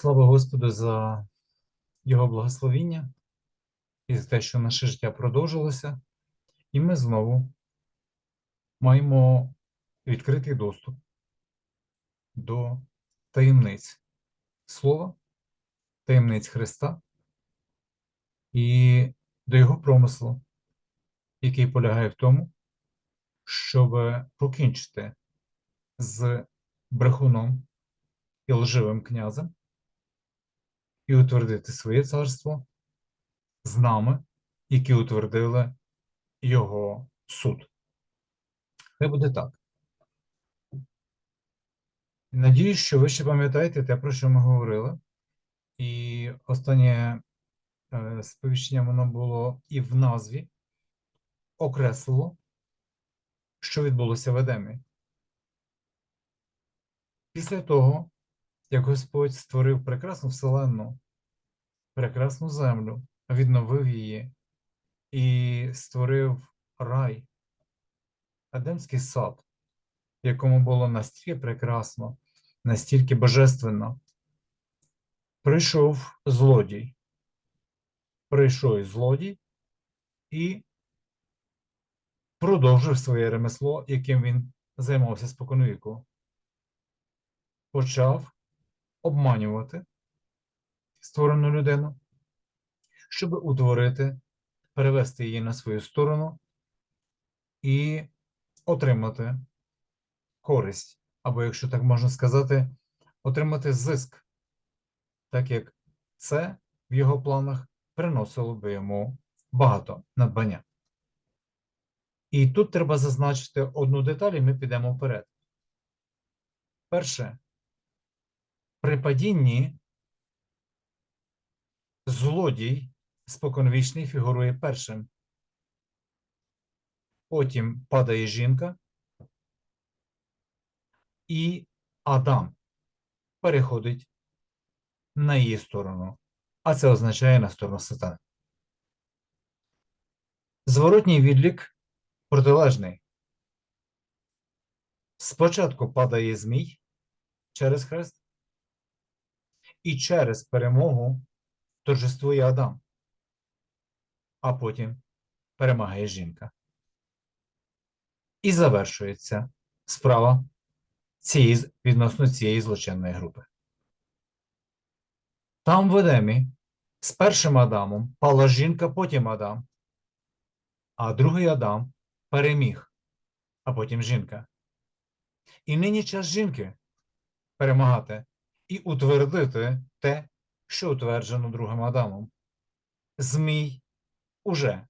Слава Господу за Його благословіння і за те, що наше життя продовжилося, і ми знову маємо відкритий доступ до таємниць Слова, таємниць Христа і до Його промислу, який полягає в тому, щоб покінчити з брехуном і лживим князем і утвердити своє царство з нами, які утвердили його суд. Це буде так. Надіюсь, що ви ще пам'ятаєте те, про що ми говорили. І останнє е, сповіщення воно було і в назві окреслило, що відбулося в Едемі. Після того, як Господь створив прекрасну вселенну, прекрасну землю, відновив її і створив рай, Едемський сад, якому було настільки прекрасно, настільки божественно. Прийшов злодій. Прийшов злодій і продовжив своє ремесло, яким він займався споконвіку. Почав обманювати створену людину, щоб утворити, перевести її на свою сторону і отримати користь, або, якщо так можна сказати, отримати зиск, так як це в його планах приносило би йому багато надбання. І тут треба зазначити одну деталь, і ми підемо вперед. Перше, при падінні злодій споконвічний фігурує першим. Потім падає жінка, і Адам переходить на її сторону, а це означає на сторону сатани. Зворотній відлік протилежний. Спочатку падає змій через хрест, і через перемогу торжествує Адам, а потім перемагає жінка. І завершується справа цієї, відносно цієї злочинної групи. Там в Едемі з першим Адамом пала жінка, потім Адам, а другий Адам переміг, а потім жінка. І нині час жінки перемагати і утвердити те, що утверджено другим Адамом. Змій уже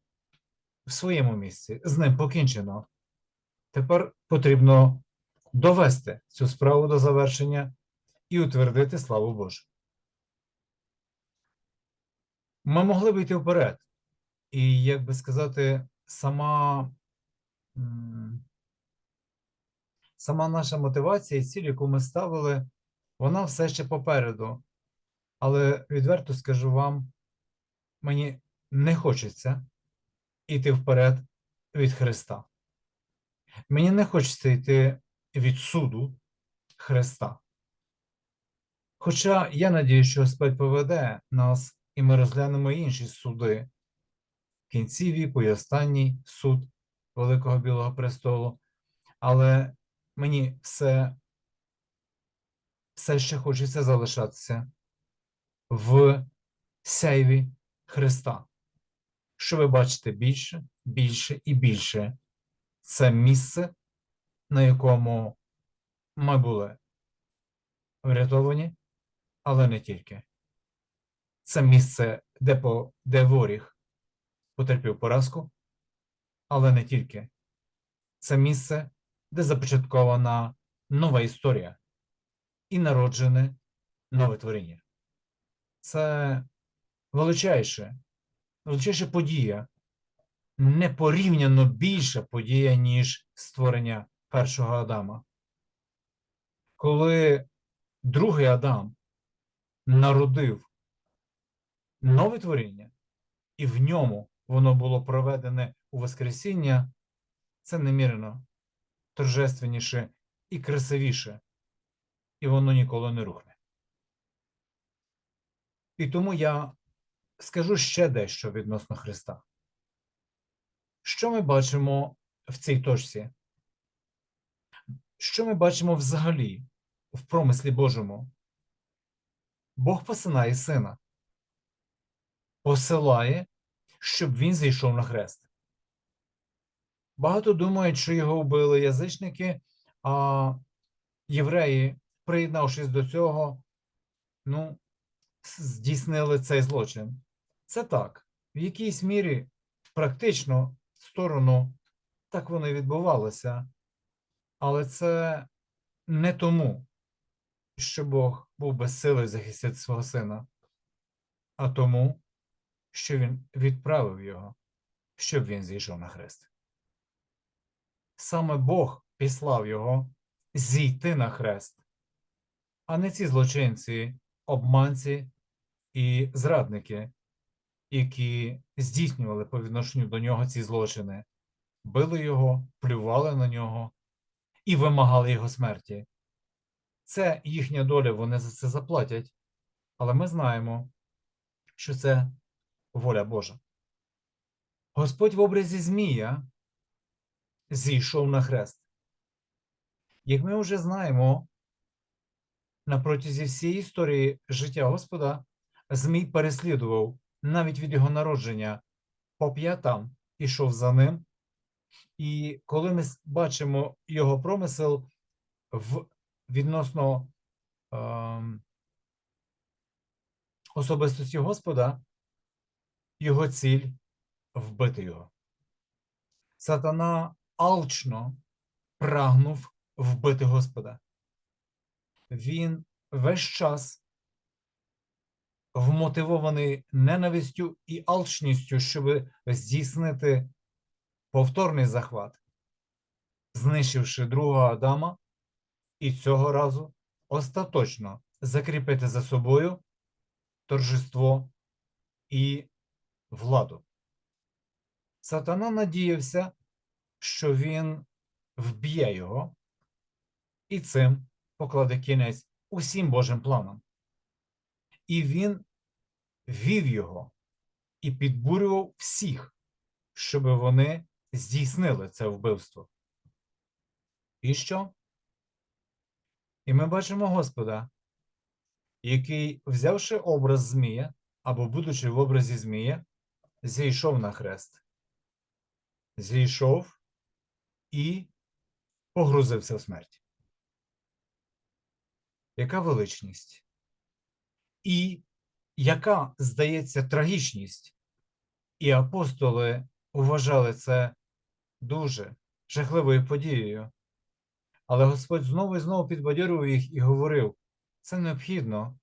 в своєму місці, з ним покінчено. Тепер потрібно довести цю справу до завершення і утвердити славу Божу. Ми могли б йти вперед, і, як би сказати, сама, сама наша мотивація і ціль, яку ми ставили, вона все ще попереду. Але відверто скажу вам, мені не хочеться йти вперед від Христа. Мені не хочеться йти від суду Христа. Хоча я надію, що Господь поведе нас, і ми розглянемо інші суди в кінці віку і останній суд Великого Білого престолу. Але мені все, все ще хочеться залишатися в сяйві Христа. Що ви бачите більше, більше і більше це місце, на якому ми були врятовані, але не тільки. Це місце, де, по, де воріг потерпів поразку, але не тільки. Це місце, де започаткована нова історія і народжене нове творіння. Це величайше, величайша подія, непорівняно більша подія, ніж створення першого Адама. Коли другий Адам народив нове творіння, і в ньому воно було проведене у Воскресіння, це немірено торжественніше і красивіше, і воно ніколи не рухне. І тому я скажу ще дещо відносно Христа. Що ми бачимо в цій точці? Що ми бачимо взагалі в промислі Божому? Бог посилає сина, посилає, щоб він зійшов на хрест. Багато думають, що його вбили язичники, а євреї, приєднавшись до цього, ну, здійснили цей злочин. Це так, в якійсь мірі практично сторону так воно і відбувалося, але це не тому, що Бог був безсилий захистити свого сина, а тому, що він відправив його, щоб він зійшов на хрест. Саме Бог післав його зійти на хрест, а не ці злочинці, обманці і зрадники, які здійснювали по відношенню до нього ці злочини, били його, плювали на нього і вимагали його смерті. Це їхня доля, вони за це заплатять, але ми знаємо, що це воля Божа. Господь в образі Змія зійшов на хрест. Як ми вже знаємо, на протязі всієї історії життя Господа Змій переслідував навіть від його народження по п'ятам ішов за ним. І коли ми бачимо його промисел в відносно е, особистості Господа, його ціль вбити його. Сатана алчно прагнув вбити Господа. Він весь час вмотивований ненавистю і алчністю, щоб здійснити повторний захват, знищивши другого Адама, і цього разу остаточно закріпити за собою торжество і владу. Сатана надіявся, що він вб'є його і цим покладе кінець усім Божим планам. І він вів його і підбурював всіх, щоб вони здійснили це вбивство. І що? І ми бачимо Господа, який, взявши образ Змія, або, будучи в образі Змія, зійшов на хрест, зійшов і погрузився в смерть. Яка величність? І яка, здається, трагічність? І апостоли вважали це дуже жахливою подією. Але Господь знову і знову підбадьорював їх і говорив: це необхідно,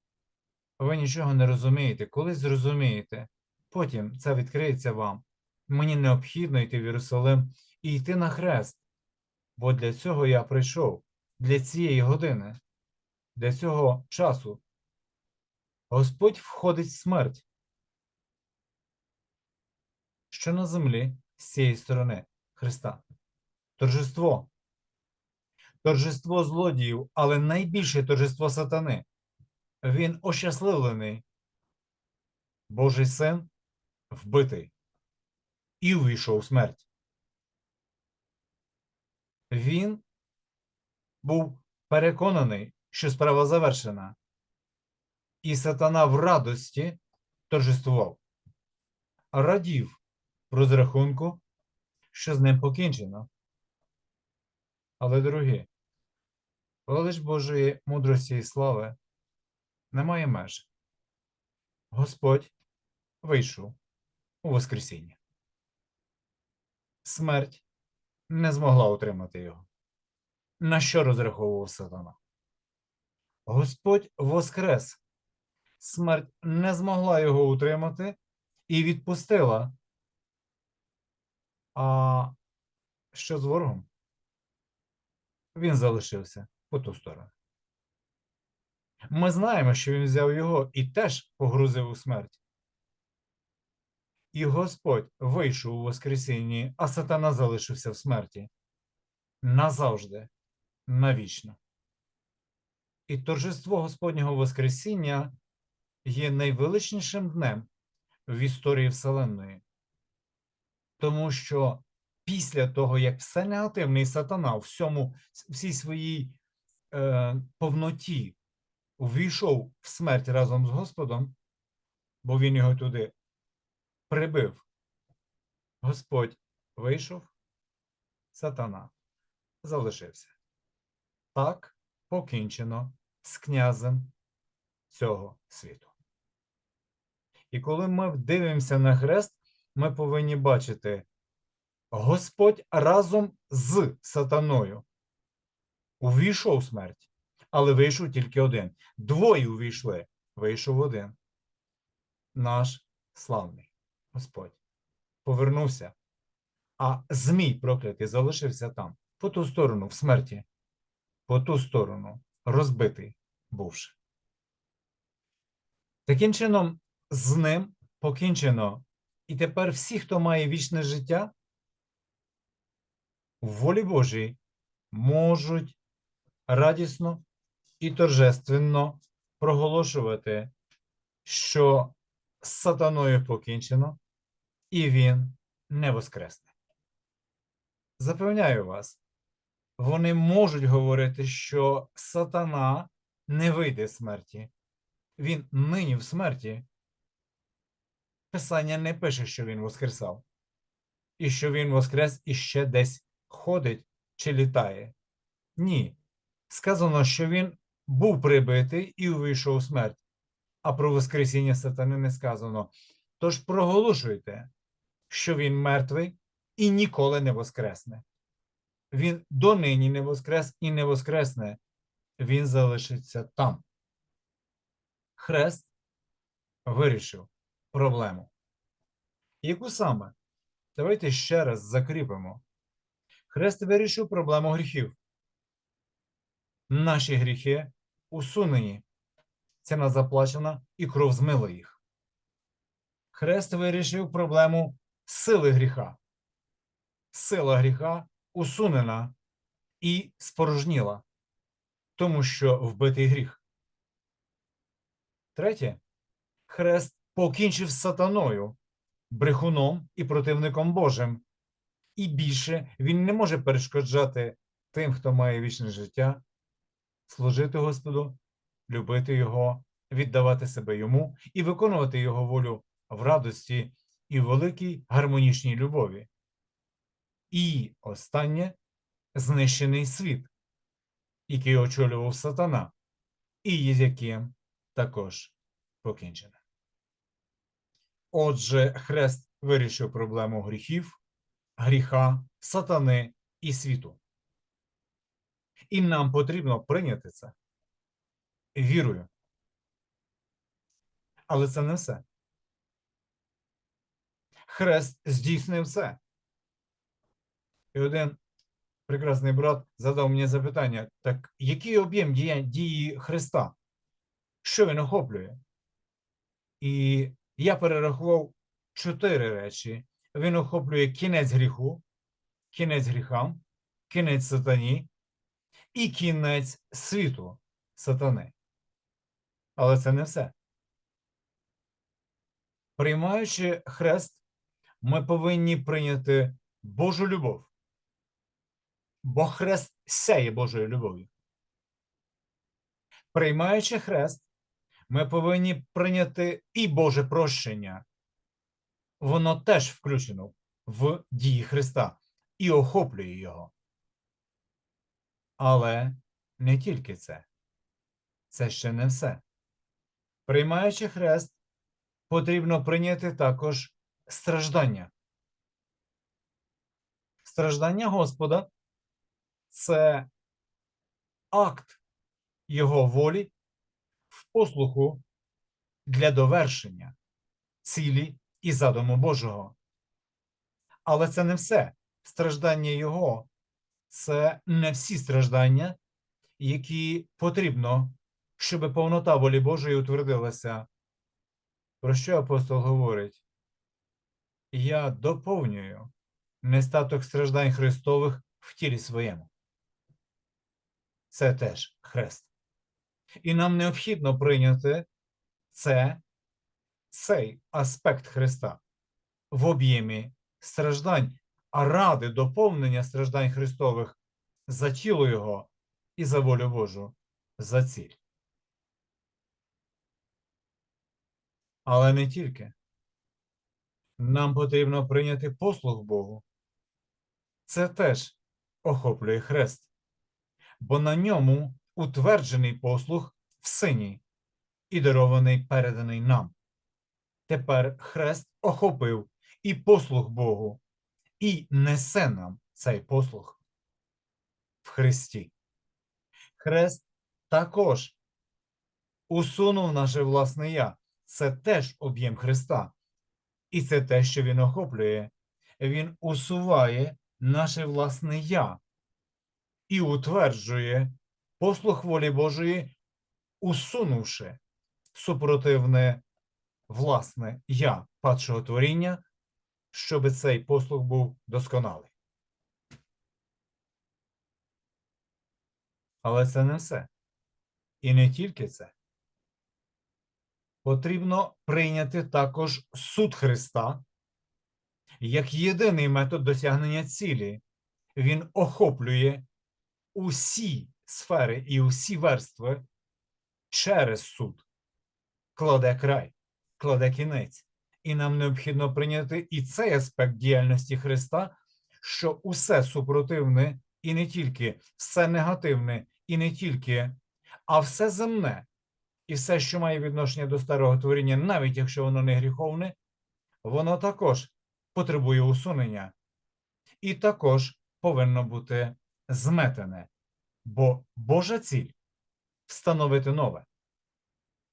ви нічого не розумієте, колись зрозумієте, потім це відкриється вам. Мені необхідно йти в Єрусалим і йти на хрест, бо для цього я прийшов, для цієї години, для цього часу. Господь входить в смерть. Що на землі з цієї сторони Христа? Торжество. Торжество злодіїв, але найбільше торжество сатани. Він ощасливлений. Божий син вбитий і увійшов у смерть. Він був переконаний, що справа завершена, і сатана в радості торжествував, радів розрахунку, що з ним покінчено. Але, дорогі, велич Божої мудрості і слави немає меж. Господь вийшов у Воскресіння. Смерть не змогла утримати його. На що розраховував сатана? Господь воскрес. Смерть не змогла його утримати і відпустила. А що з ворогом? Він залишився по ту сторону. Ми знаємо, що він взяв його і теж погрузив у смерть. І Господь вийшов у Воскресінні, а сатана залишився в смерті. Назавжди, навічно. І торжество Господнього Воскресіння є найвеличнішим днем в історії Вселенної. Тому що після того, як все негативне і сатана в всьому, всій своїй е, повноті увійшов в смерть разом з Господом, бо він його туди прибив, Господь вийшов, сатана залишився. Так покінчено з князем цього світу. І коли ми дивимося на хрест, ми повинні бачити Господь разом з сатаною увійшов смерть, але вийшов тільки один. Двоє увійшли, вийшов один. Наш славний Господь повернувся, а Змій проклятий залишився там, по ту сторону, в смерті, по ту сторону, розбитий бувши. Таким чином, з ним покінчено. І тепер всі, хто має вічне життя, в волі Божій можуть радісно і торжественно проголошувати, що з сатаною покінчено, і він не воскресне. Запевняю вас, вони можуть говорити, що сатана не вийде з смерті. Він нині в смерті. Писання не пише, що він воскресав, і що він воскрес і ще десь ходить чи літає. Ні. Сказано, що він був прибитий і увійшов у смерть, а про Воскресіння сатани не сказано. Тож проголошуйте, що він мертвий і ніколи не воскресне. Він донині не воскрес і не воскресне, він залишиться там. Хрест вирішив проблему. Яку саме? Давайте ще раз закріпимо. Хрест вирішив проблему гріхів. Наші гріхи усунені. Ціна заплачена і кров змила їх. Хрест вирішив проблему сили гріха. Сила гріха усунена і спорожніла, тому що вбитий гріх. Третє. Хрест покінчив з сатаною, брехуном і противником Божим. І більше він не може перешкоджати тим, хто має вічне життя, служити Господу, любити Його, віддавати себе йому і виконувати Його волю в радості і великій гармонічній любові. І останнє знищений світ, який очолював сатана, і з яким також покінчено. Отже, хрест вирішив проблему гріхів, гріха, сатани і світу. І нам потрібно прийняти це вірою. Але це не все. Хрест здійснив це. І один прекрасний брат задав мені запитання: так який об'єм дії, Христа? Що він охоплює? І я перерахував чотири речі. Він охоплює кінець гріху, кінець гріхам, кінець сатані і кінець світу сатани. Але це не все. Приймаючи хрест, ми повинні прийняти Божу любов. Бо хрест сяє Божою любов'ю. Приймаючи хрест, ми повинні прийняти і Боже прощення. Воно теж включено в дії Христа і охоплює Його. Але не тільки це. Це ще не все. Приймаючи хрест, потрібно прийняти також страждання. Страждання Господа це акт Його волі в послуху для довершення цілі і задуму Божого. Але це не все. Страждання Його це не всі страждання, які потрібно, щоб повнота волі Божої утвердилася. Про що апостол говорить? Я доповнюю нестаток страждань Христових в тілі своєму. Це теж хрест. І нам необхідно прийняти це цей аспект Христа в об'ємі страждань, а ради доповнення страждань Христових за тіло Його і за волю Божу за ціль. Але не тільки. Нам потрібно прийняти послуг Богу. Це теж охоплює хрест, бо на ньому утверджений послуг в сині і дарований переданий нам. Тепер хрест охопив і послуг Богу, і несе нам цей послуг в Христі. Хрест також усунув наше власне я. Це теж об'єм Христа. І це те, що Він охоплює. Він усуває наше власне я і утверджує послуг волі Божої, усунувши супротивне власне я падшого творіння, щоб цей послуг був досконалий. Але це не все. І не тільки це. Потрібно прийняти також суд Христа як єдиний метод досягнення цілі. Він охоплює усі сфери і усі верстви через суд, кладе край, кладе кінець. І нам необхідно прийняти і цей аспект діяльності Христа, що усе супротивне і не тільки все негативне, і не тільки, а все земне, і все, що має відношення до старого творіння, навіть якщо воно не гріховне, воно також потребує усунення, і також повинно бути зметене, бо Божа ціль встановити нове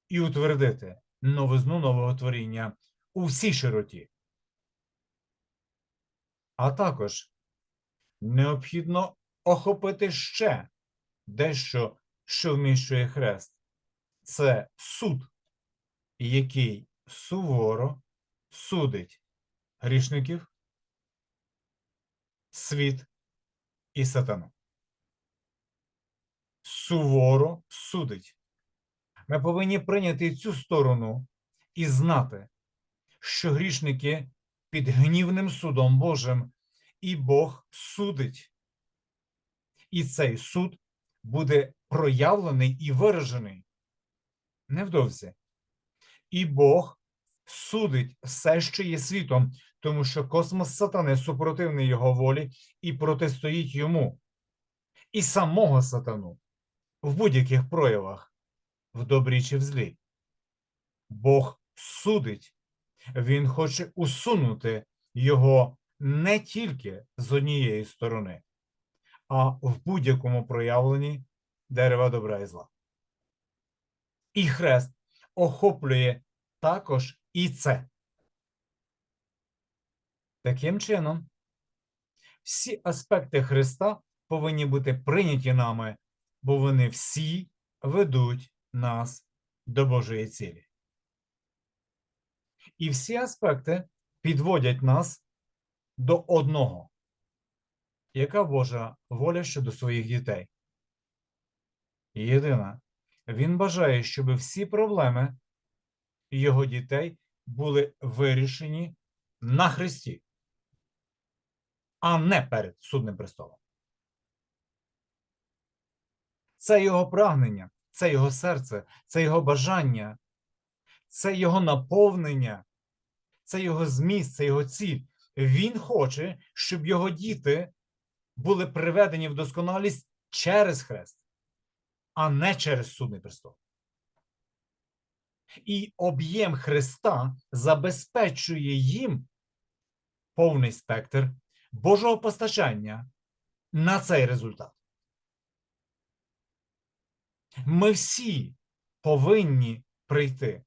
і утвердити новизну нового творіння у всій широті. А також необхідно охопити ще дещо, що вміщує хрест. Це суд, який суворо судить грішників, світ і сатану. Суворо судить. Ми повинні прийняти цю сторону і знати, що грішники під гнівним судом Божим, і Бог судить. І цей суд буде проявлений і виражений невдовзі. І Бог судить все, що є світом, тому що космос сатани супротивний його волі і протистоїть йому, і самого сатану в будь-яких проявах, в добрі чи в злі. Бог судить, Він хоче усунути його не тільки з однієї сторони, а в будь-якому проявленні дерева добра і зла. І хрест охоплює також і це. Таким чином, всі аспекти Христа повинні бути прийняті нами, бо вони всі ведуть нас до Божої цілі. І всі аспекти підводять нас до одного. Яка Божа воля щодо своїх дітей? Єдина. Він бажає, щоб всі проблеми його дітей були вирішені на Христі, а не перед судним престолом. Це його прагнення, це його серце, це його бажання, це його наповнення, це його зміст, це його ціль. Він хоче, щоб його діти були приведені в досконалість через хрест, а не через судний престол. І об'єм Христа забезпечує їм повний спектр Божого постачання на цей результат. Ми всі повинні прийти.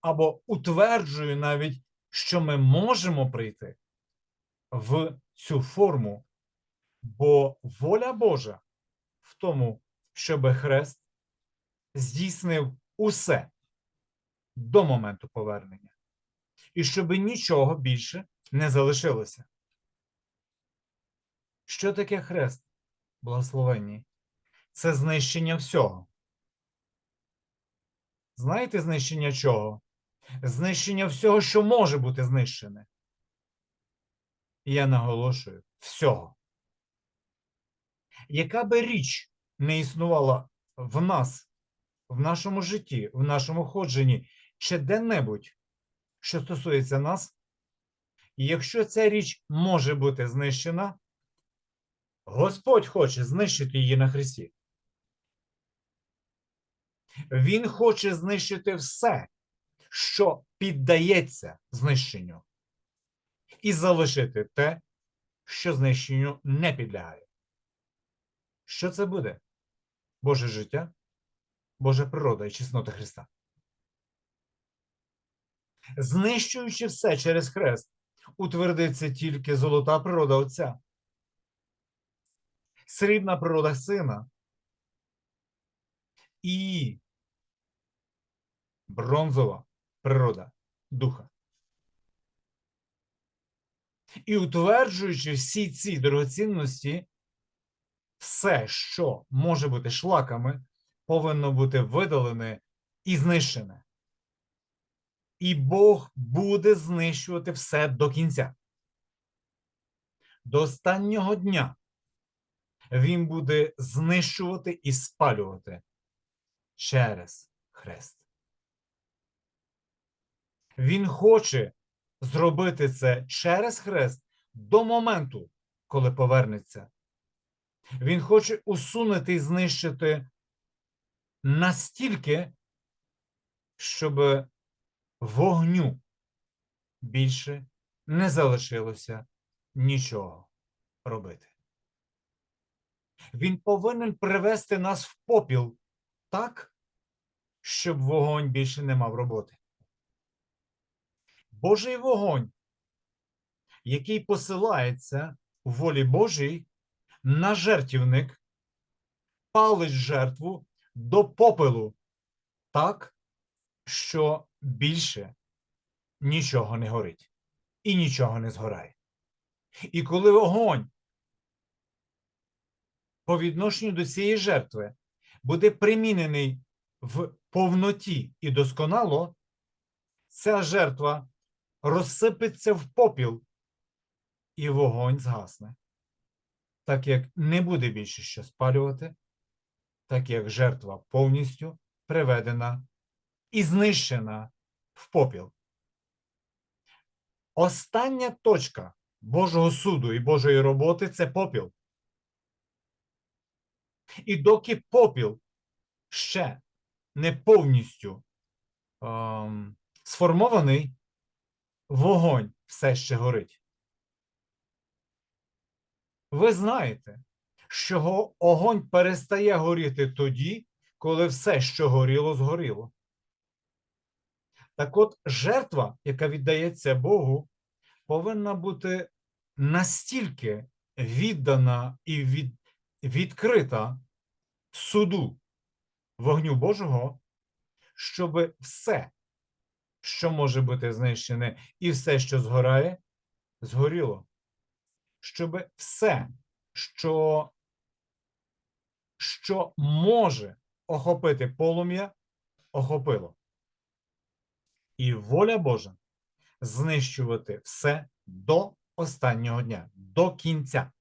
Або утверджую навіть, що ми можемо прийти в цю форму, бо воля Божа в тому, щоб хрест здійснив усе до моменту повернення, і щоб нічого більше не залишилося. Що таке хрест, благословенні? Це знищення всього. Знаєте знищення чого? Знищення всього, що може бути знищене. Я наголошую всього. Яка би річ не існувала в нас, в нашому житті, в нашому ходженні, чи де-небудь, що стосується нас, якщо ця річ може бути знищена, Господь хоче знищити її на Христі. Він хоче знищити все, що піддається знищенню, і залишити те, що знищенню не підлягає. Що це буде? Боже життя, Божа природа і чеснота Христа. Знищуючи все через хрест, утвердиться тільки золота природа Отця, срібна природа Сина і бронзова природа Духа. І утверджуючи всі ці дорогоцінності, все, що може бути шлаками, повинно бути видалене і знищене. І Бог буде знищувати все до кінця. До останнього дня він буде знищувати і спалювати через хрест. Він хоче зробити це через хрест до моменту, коли повернеться. Він хоче усунути і знищити настільки, щоб вогню більше не залишилося нічого робити. Він повинен привести нас в попіл так, щоб вогонь більше не мав роботи. Божий вогонь, який посилається у волі Божій на жертівник, палить жертву до попелу так, що більше нічого не горить і нічого не згорає. І коли вогонь по відношенню до цієї жертви буде примінений в повноті і досконало, ця жертва розсипеться в попіл, і вогонь згасне. Так як не буде більше що спалювати, так як жертва повністю приведена і знищена в попіл. Остання точка Божого суду і Божої роботи це попіл. І доки попіл ще не повністю ем, сформований, вогонь все ще горить. Ви знаєте, що огонь перестає горіти тоді, коли все, що горіло, згоріло. Так от, жертва, яка віддається Богу, повинна бути настільки віддана і від, відкрита суду вогню Божого, щоб все, що може бути знищене, і все, що згорає, згоріло. Щоб все, що, що може охопити полум'я, охопило. І воля Божа знищувати все до останнього дня, до кінця.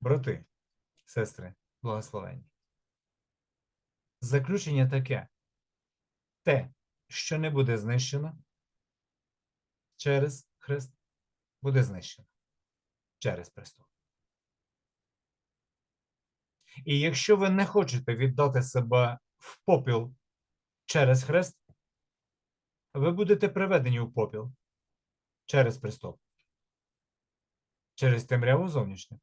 Брати, сестри, благословенні. Заключення таке: те, що не буде знищено через Христ, буде знищено через престол. І якщо ви не хочете віддати себе в попіл через хрест, ви будете приведені у попіл через престол, через темряву зовнішню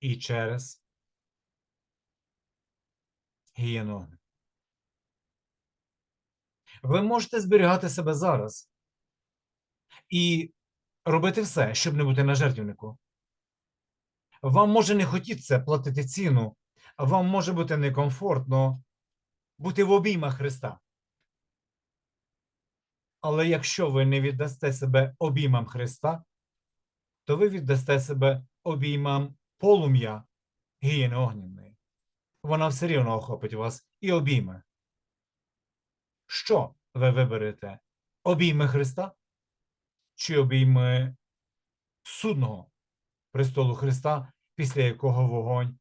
і через гієну. Ви можете зберігати себе зараз і робити все, щоб не бути на жертвівнику. Вам може не хотіться платити ціну, вам може бути некомфортно бути в обіймах Христа. Але якщо ви не віддасте себе обіймам Христа, то ви віддасте себе обіймам полум'я гієни огняної. вона все рівно охопить вас і обійме. Що ви виберете? Обійми Христа чи обійми судного престолу Христа, після якого вогонь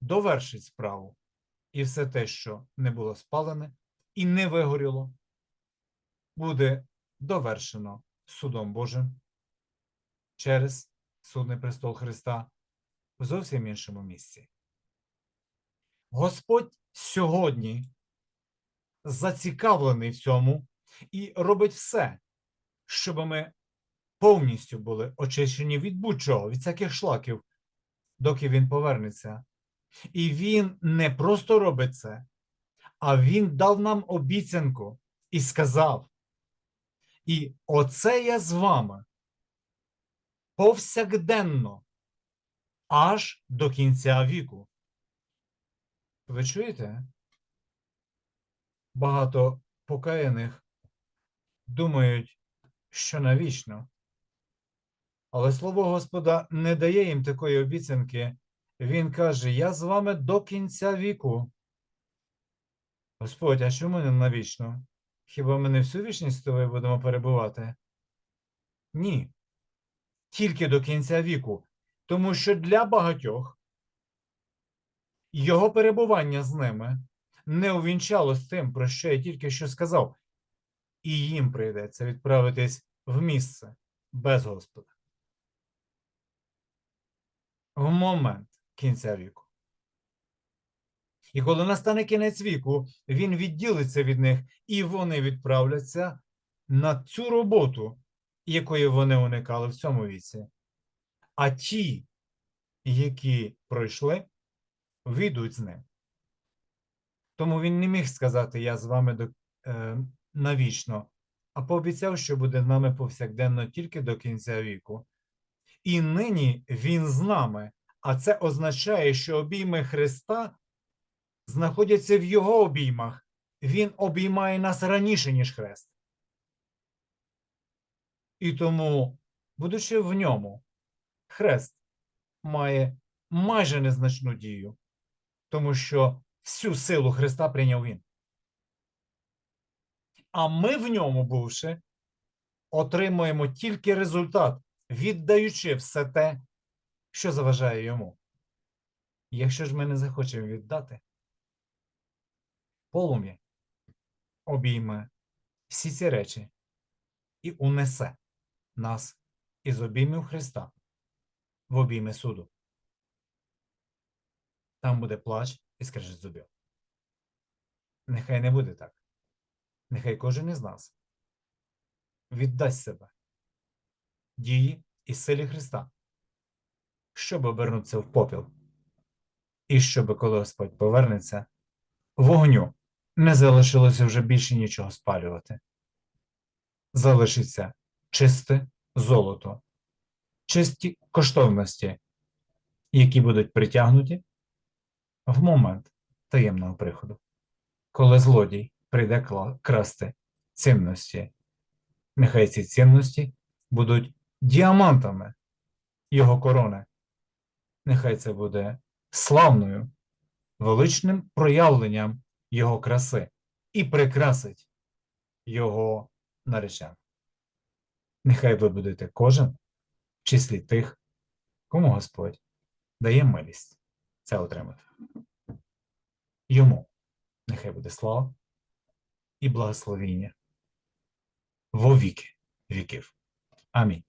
довершить справу, і все те, що не було спалене і не вигоріло, буде довершено судом Божим через судний престол Христа в зовсім іншому місці. Господь сьогодні зацікавлений в цьому і робить все, щоб ми повністю були очищені від будь-чого, від всяких шлаків, доки він повернеться. І він не просто робить це, а він дав нам обіцянку і сказав: І оце я з вами повсякденно, аж до кінця віку. Ви чуєте? Багато покаяних думають, що навічно. Але слово Господа не дає їм такої обіцянки. Він каже: Я з вами до кінця віку. Господь, а чому не навічно? Хіба ми не всю вічність з тобою будемо перебувати? Ні. Тільки до кінця віку. Тому що для багатьох його перебування з ними не увінчало з тим, про що я тільки що сказав, і їм прийдеться відправитись в місце без Господа. В момент кінця віку. І коли настане кінець віку, він відділиться від них, і вони відправляться на цю роботу, якої вони уникали в цьому віці. А ті, які пройшли, війдуть з ним. Тому він не міг сказати: Я з вами до, е, навічно, а пообіцяв, що буде з нами повсякденно тільки до кінця віку. І нині він з нами, а це означає, що обійми Христа знаходяться в його обіймах. Він обіймає нас раніше, ніж хрест. І тому, будучи в ньому, хрест має майже незначну дію, тому що всю силу Христа прийняв він. А ми в ньому, бувши, отримуємо тільки результат, віддаючи все те, що заважає йому. Якщо ж ми не захочемо віддати, полум'я обійме всі ці речі і унесе нас із обіймів Христа в обійми суду. Там буде плач і скрежет зубів. Нехай не буде так. Нехай кожен із нас віддасть себе дії і силі Христа, щоб обернутися в попіл, і щоб, коли Господь повернеться, вогню не залишилося вже більше нічого спалювати. Залишиться чисте золото, чисті коштовності, які будуть притягнуті в момент таємного приходу, коли злодій прийде красти цінності. Нехай ці цінності будуть діамантами його корони. Нехай це буде славною, величним проявленням його краси і прикрасить його наречен. Нехай ви будете кожен числі тих, кому Господь дає милість це отримати. Йому нехай буде слава і благословіння во віки віків. Амінь.